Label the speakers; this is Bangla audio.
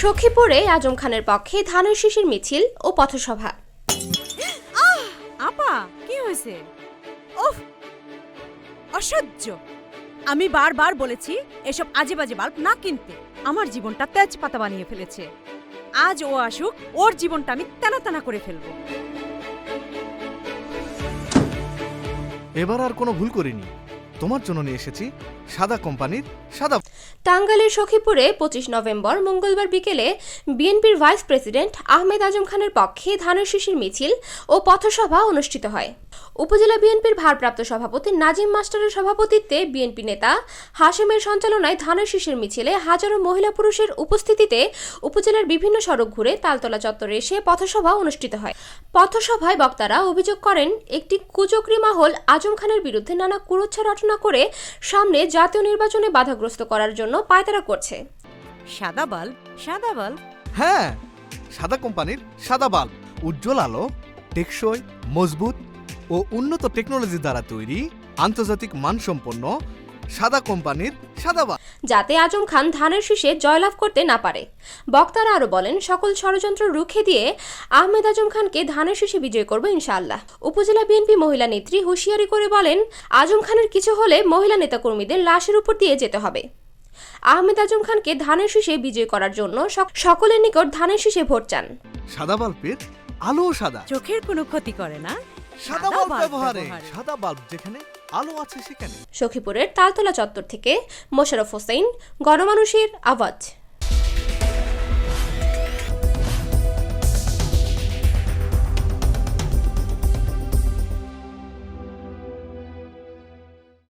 Speaker 1: সখীপুরে আজম খানের পক্ষে ধানের শীষের মিছিল ও পথসভা।
Speaker 2: আপা কি হয়েছে? ওহ অসহ্য। আমি বারবার বলেছি এসব আজে বাজে বাল্ব না কিনতে। আমার জীবনটা তেজপাতা বানিয়ে ফেলেছে। আজ ও আসুক ওর জীবনটা আমি তেনা তেনা করে ফেলব।
Speaker 3: এবার আর কোনো ভুল করিনি। তোমার জন্য নিয়ে এসেছি সাদা কোম্পানির সাদা
Speaker 1: টাঙ্গাইলের সখীপুরে পঁচিশ নভেম্বর মঙ্গলবার বিকেলে বিএনপির ভাইস প্রেসিডেন্ট আহমেদ আজম খানের পক্ষে ধানের শিশির মিছিল ও পথসভা অনুষ্ঠিত হয়। উপজেলা বিএনপির ভারপ্রাপ্ত সভাপতি নাজিম মাস্টারের সভাপতিত্বে বিএনপি নেতা হাশেমের সঞ্চালনায় ধানের শীষের মিছিলে হাজারো মহিলা পুরুষের উপস্থিতিতে উপজেলার বিভিন্ন সড়ক ঘুরে তালতলা চত্বরে এসে পথসভা অনুষ্ঠিত হয়। পথসভায় বক্তারা অভিযোগ করেন একটি কুচক্রি মহল আজম খানের বিরুদ্ধে নানা কুরুচ্ছা রচনা করে সামনে জাতীয় নির্বাচনে বাধাগ্রস্ত করার জন্য পায়তারা করছে।
Speaker 2: সাদা বাল্ব সাদা বাল্ব
Speaker 3: হ্যাঁ সাদা কোম্পানির সাদা বাল্ব উজ্জ্বল আলো টেকসই মজবুত ও উন্নত টেকনোলজি দ্বারা তৈরি আন্তর্জাতিক মানসম্পন্ন সাদা কোম্পানির সাদা বাল্ব
Speaker 1: যাতে আজম খান ধানের শীষে জয়লাভ করতে না পারে। বক্তারা আরও বলেন সকল ষড়যন্ত্র রুখে দিয়ে আহমেদ আজম খানকে ধানের শীষে বিজয় করবে ইনশাআল্লাহ। উপজেলা বিএনপি মহিলা নেত্রী হুঁশিয়ারি করে বলেন আজম খানের কিছু হলে মহিলা নেতাকর্মীদের লাশের উপর দিয়ে যেতে হবে। আহমেদ আজম খানকে ধানের শীষে বিজয় করার জন্য সক- সকলের নিকট ধানের শীষে ভোট চান।
Speaker 3: সাদা বাল্বের আলো সাদা।
Speaker 2: চোখের কোনো ক্ষতি করে না।
Speaker 3: সাদা বাল্ব ব্যবহারে। সাদা বাল্ব যেখানে আলো আছে সেখানে।
Speaker 1: সখীপুরের তালতলা চত্বর থেকে মোশারফ হোসেন গণমানুষের আওয়াজ।